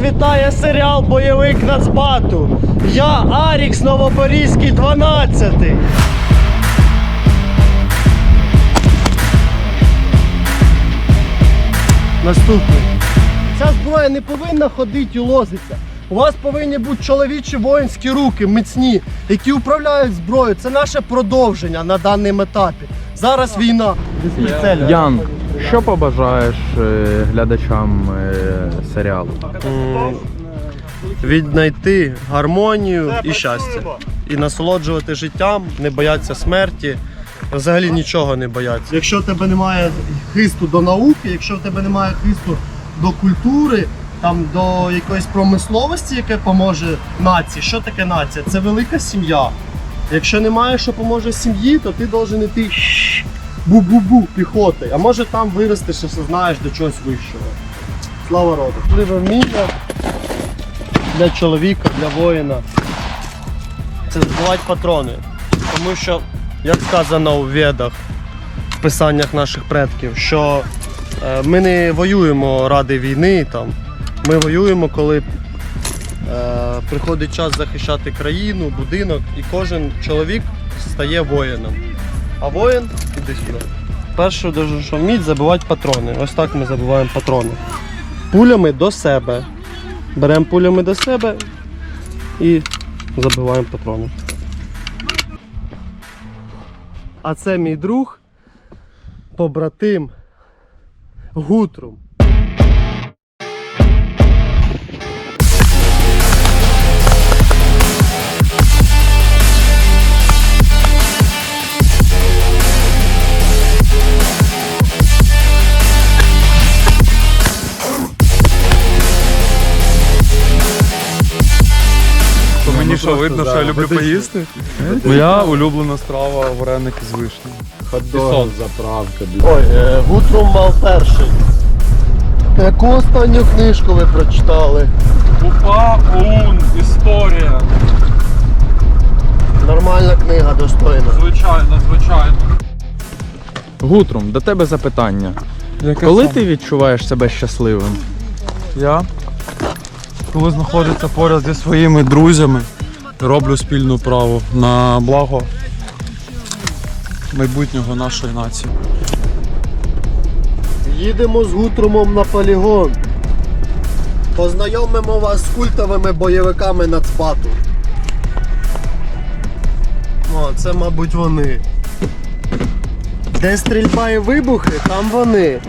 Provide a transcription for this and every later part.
Вітає серіал Бойовик Нацбату. Я Арікс Новопорізький 12. Наступний. Ця зброя не повинна ходити і лозиться. У вас повинні бути чоловічі воїнські руки, міцні, які управляють зброєю. Це наше продовження на даному етапі. Зараз війна. Ян, що побажаєш е, глядачам е, серіалу? М, віднайти гармонію і щастя. І насолоджувати життям, не боятися смерті, взагалі нічого не бояться. Якщо в тебе немає хисту до науки, якщо в тебе немає хисту до культури, там до якоїсь промисловості, яке поможе нації. Що таке нація? Це велика сім'я. Якщо немає, що поможе сім'ї, то ти должен іти бу-бу-бу піхотою. А може там виростеш і все знаєш до чогось вищого. Слава роду. Важливе вміння для чоловіка, для воїна. Це збивати патрони. Тому що, як сказано у ведах, в писаннях наших предків, що е, ми не воюємо ради війни. Там. Ми воюємо, коли е, приходить час захищати країну, будинок, і кожен чоловік стає воїном. А воїн іди сюди. Перше, що вміть забивати патрони. Ось так ми забиваємо патрони. Пулями до себе. Беремо пулями до себе і забиваємо патрони. А це мій друг, побратим Гутрум. Мені що видно, що я люблю поїсти? Моя улюблена страва вареники з вишні. Хот-дог, заправка. Ой, е, Гутрум мав перший. Яку останню книжку ви прочитали? Упа, ун, історія. Нормальна книга, достойна. Звичайно, звичайно. Гутрум, до тебе запитання. Яке Коли саме? ти відчуваєш себе щасливим? Я, коли знаходжуся поряд зі своїми друзями, роблю спільну праву на благо майбутнього нашої нації. Їдемо з Гутрумом на полігон. Познайомимо вас з культовими бойовиками Нацбату. О, це, мабуть, вони. Де стрільба і вибухи, там вони.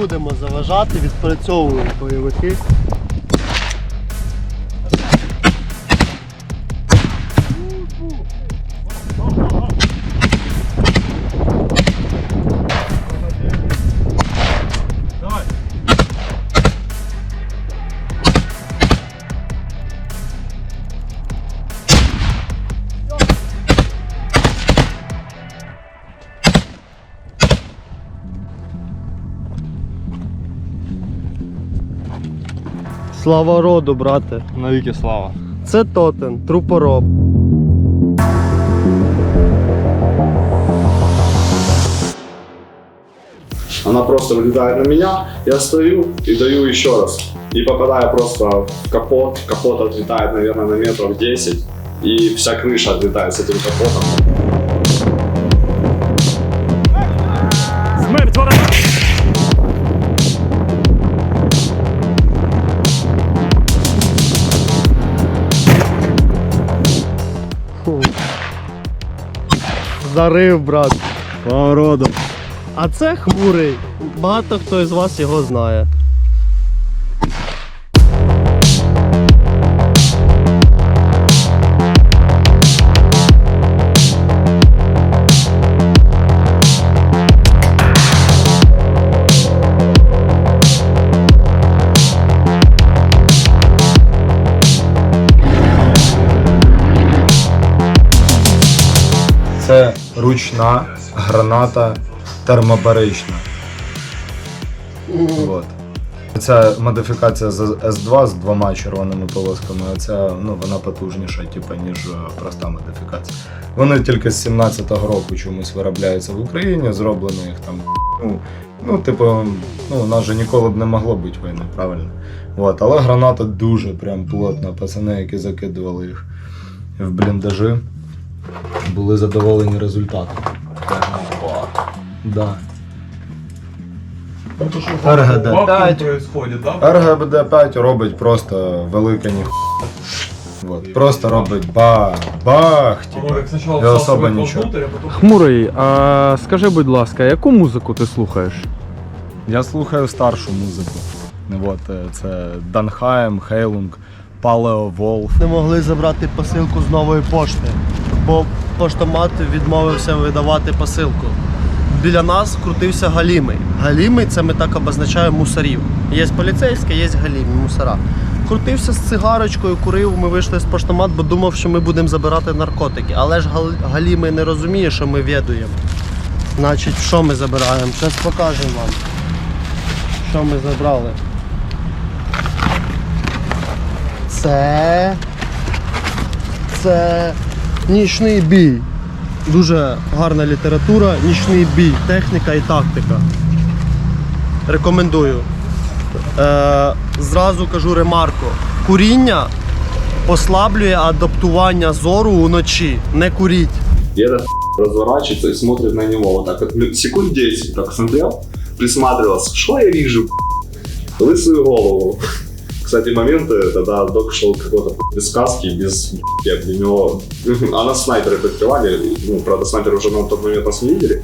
Будемо заважати, відпрацьовуємо бойовики. Слава роду, брате. Навіки слава. Це Тотен, трупороб. Она просто влетает на меня, я стою и даю еще раз. И попадаю просто в капот. Капот отлетает, наверное, на метров 10. И вся крыша отлетает с этим капотом. Зарив, брат. Слава. А це хмурий. Багато хто із вас його знає. Ручна граната термобарична. Вот. Ця модифікація з S2 з двома червоними полосками, а ця ну, вона потужніша, типу, ніж е, проста модифікація. Вони тільки з 17-го року чомусь виробляються в Україні, зроблено їх там. Ну, ну типу, ну, у нас же ніколи б не могло бути війни, правильно? От, але граната дуже прям плотна. Пацани, які закидували їх в бліндажі, були задоволені результатом. Да. РГД 5. РГБД 5 робить просто велике ніху. Вот. Просто робить бах, бах, типа. І особо нічого. Хмурий, а скажи, будь ласка, яку музику ти слухаєш? Я слухаю старшу музику. Вот, е, це Данхайм, Хейлунг, Палео Волф. Не могли забрати посилку з нової пошти, бо поштомат відмовився видавати посилку. Біля нас крутився галімий. Галімий це ми так обозначаємо мусорів. Є поліцейські, є галімі, мусора. Крутився з цигарочкою, курив, ми вийшли з поштомат, бо думав, що ми будемо забирати наркотики. Але ж гал- галімий не розуміє, що ми відуємо. Значить, що ми забираємо? Зараз покажемо вам. Що ми забрали. Це. Це нічний бій. Дуже гарна література, нічний бій, техніка і тактика. Рекомендую. Е, зразу кажу ремарку. Куріння послаблює адаптування зору уночі. Не куріть. Этот разворачивается и смотрит на него вот Секунд 10 так смотрел, присматривался. Что я вижу? Лысую голову. Кстати, моменты, когда док шел какой-то без каски, без я для него... А снайперы прикрывали, ну, правда, снайперы уже на тот момент нас не видели.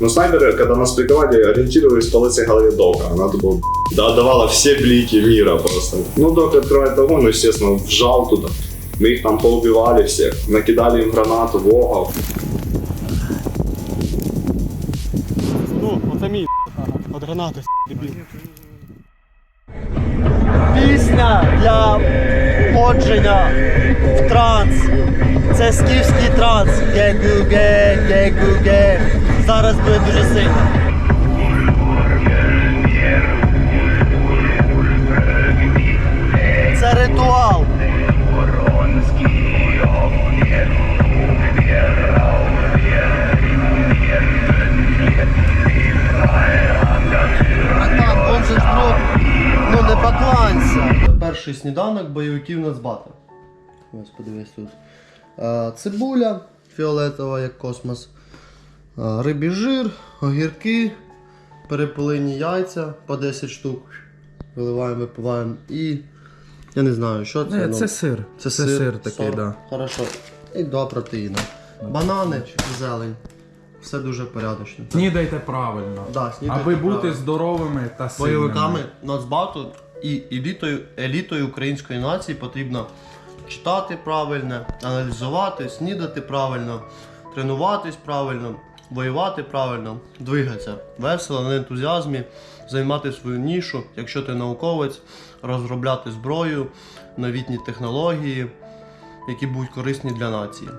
Но снайперы, когда нас прикрывали, ориентировались по лысой голове дока. Она тупо да, давала все блики мира просто. Ну, док открывает огонь, ну, естественно, вжал туда. Мы их там поубивали всех, накидали им гранату, вогов. Ну, мій от гранати дебіл. Пісня для входження в транс. Це скіфський транс. Гегуге, гегуге. Зараз буде дуже сильно. Це ритуал. Перший сніданок бойовиків Нацбата. Ось подивись тут. Е, Цибуля фіолетова, як космос. Е, Рибі жир, огірки, перепилені яйця по 10 штук. Виливаємо, випиваємо. І. Я не знаю, що це. ну, Це сир. це Це сир, сир такий, сор. да. Хорошо. І два протеїни. Банани, зелень. Все дуже порядочно. Снідайте правильно. Да, снідайте Аби бути правильно. здоровими та сильними. бойовиками Нацбату і елітою, елітою української нації потрібно читати правильно, аналізувати, снідати правильно, тренуватись правильно, воювати правильно, двигатися весело, на ентузіазмі, займати свою нішу, якщо ти науковець, розробляти зброю, новітні технології, які будуть корисні для нації.